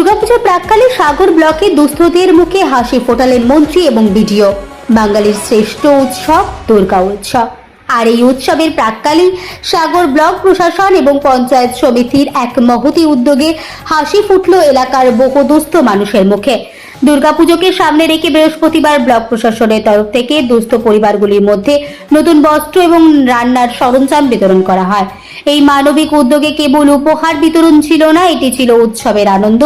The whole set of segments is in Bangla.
দুর্গাপূজার প্রাককালে সাগর ব্লকে দুস্থদের মুখে হাসি ফোটালেন মন্ত্রী এবং বিডিও। বাঙালির শ্রেষ্ঠ উৎসব দুর্গা উৎসব। আর এই উৎসবের প্রাককালে সাগর ব্লক প্রশাসন এবং পঞ্চায়েত সমিতির এক মহতি উদ্যোগে হাসি ফুটল এলাকার বহু দুস্থ মানুষের মুখে। দুর্গাপুজোকে সামনে রেখে বৃহস্পতিবার ব্লক প্রশাসনের তরফ থেকে দুস্থ পরিবারগুলির মধ্যে নতুন বস্ত্র এবং রান্নার সরঞ্জাম বিতরণ করা হয়। এই মানবিক উদ্যোগে কেবল উপহার বিতরণ ছিল না, এটি ছিল উৎসবের আনন্দ।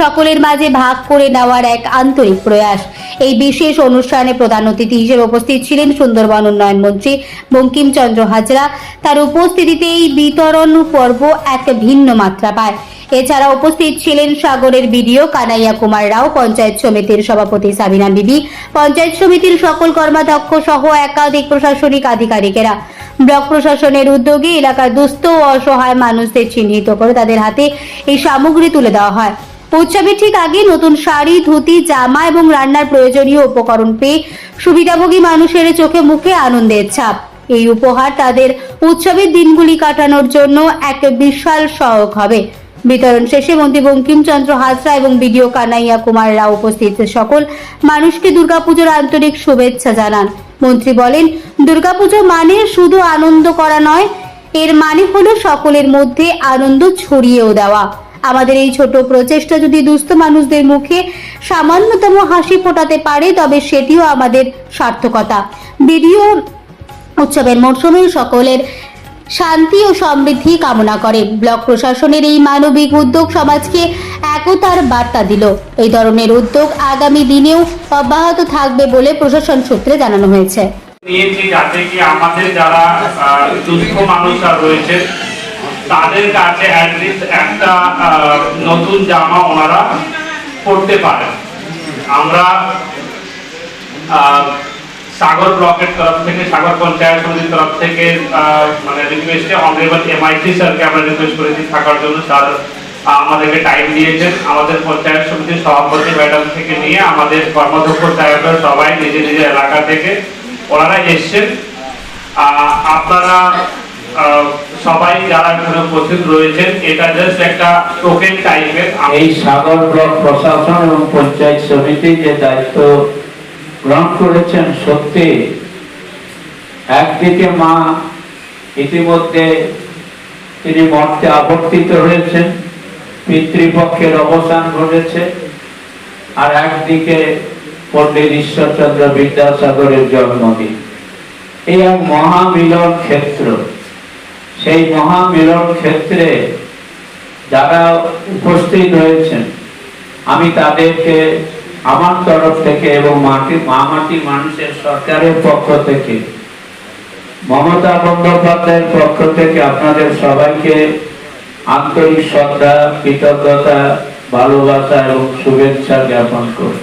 সকলের মাঝে ভাগ করে নেওয়ার এক আন্তরিক প্রয়াস। এই বিশেষ অনুষ্ঠানে প্রধান অতিথি হিসেবে উপস্থিত ছিলেন সুন্দরবন উন্নয়ন মন্ত্রী বঙ্কিমচন্দ্র হাজরা। তার উপস্থিতিতে এই বিতরণ পর্ব এক ভিন্ন মাত্রা পায়। এছাড়া উপস্থিত ছিলেন সাগরের বিডিও কানাইয়া কুমার রাও, পঞ্চায়েত সমিতির সভাপতি সাবিনা বিবি, পঞ্চায়েত সমিতির সকল কর্মাধ্যক্ষ সহ একাধিক প্রশাসনিক আধিকারিকেরা। ব্লক প্রশাসনের উদ্যোগে এলাকার দুস্থ ও অসহায় মানুষদের চিহ্নিত করে তাদের হাতে এই সামগ্রী তুলে দেওয়া হয়। উৎসবের ঠিক আগে নতুন শাড়ি, ধুতি, জামা এবং রান্নার প্রয়োজনীয় উপকরণ পেয়ে সুবিধাভোগী মানুষের চোখে মুখে আনন্দের ছাপ। এই উপহার তাদের উৎসবের দিনগুলি কাটানোর জন্য এক বিশাল সহায়ক হবে। বিতরণ শেষে মন্ত্রী বঙ্কিমচন্দ্র হাজরা এবং বিডিও কানাইয়া কুমার রাও উপস্থিত। সকল মানুষকে দুর্গাপুজোর আন্তরিক শুভেচ্ছা জানান। মন্ত্রী বলেন, দুর্গাপুজো মানে শুধু আনন্দ করা নয়, এর মানে হলো সকলের মধ্যে আনন্দ ছড়িয়েও দেওয়া। আমাদের এই ছোট প্রচেষ্টা যদি দুস্থ মানুষদের মুখে সামান্যতম হাসি ফোটাতে পারে, তবে সেটিও আমাদের সার্থকতা। ভিডিও উৎসবের মরশুমে সকলের শান্তি ও সমৃদ্ধি কামনা করে। ব্লক প্রশাসনের এই মানবিক উদ্যোগ সমাজকে একতার বার্তা দিল। এই ধরনের উদ্যোগ আগামী দিনেও অব্যাহত থাকবে বলে প্রশাসন সূত্রে জানানো হয়েছে। নিয়েছি যাতে কি আমাদের যারা রয়েছে, তাদের কাছে একটা নতুন জামা ওনারা পরতে পারেন। আমরা সাগর ব্লকের তরফ থেকে, সাগর পঞ্চায়েত সমিতির তরফ থেকে মানে রিকোয়েস্টে অনারেবল এমআইসি স্যারকে আমরা রিকোয়েস্ট করেছি থাকার জন্য। স্যার আমাদেরকে টাইম দিয়েছেন। আমাদের পঞ্চায়েত সমিতির সভাপতি ম্যাডাম থেকে নিয়ে আমাদের কর্মাধ্যক্ষ সাহেবরা সবাই নিজের নিজের এলাকা থেকে ওনারা এসছেন। আপনারা সবাই যারা এখানে উপস্থিত রয়েছেন, এটা জাস্ট একটা টোকেন টাইপের এই সাগর ব্লক প্রশাসন এবং পঞ্চায়েত সমিতি যে দায়িত্ব গ্রহণ করেছেন সত্যি। একদিকে মা ইতিমধ্যে তিনি মর্তে আবর্তিত হয়েছেন পিতৃপক্ষের অবসান ঘটেছে, আর একদিকে পণ্ডিত ঈশ্বরচন্দ্র বিদ্যাসাগরের জন্মদিন। এই এক মহামিলন ক্ষেত্র, সেই মহামিলন ক্ষেত্রে যারা উপস্থিত হয়েছেন আমি তাদেরকে আমার তরফ থেকে এবং মাটি মামাটি মানুষের সরকারের পক্ষ থেকে, মমতা বন্দ্যোপাধ্যায়ের পক্ষ থেকে আপনাদের সবাইকে আন্তরিক শ্রদ্ধা, কৃতজ্ঞতা, ভালোবাসা এবং শুভেচ্ছা জ্ঞাপন করি।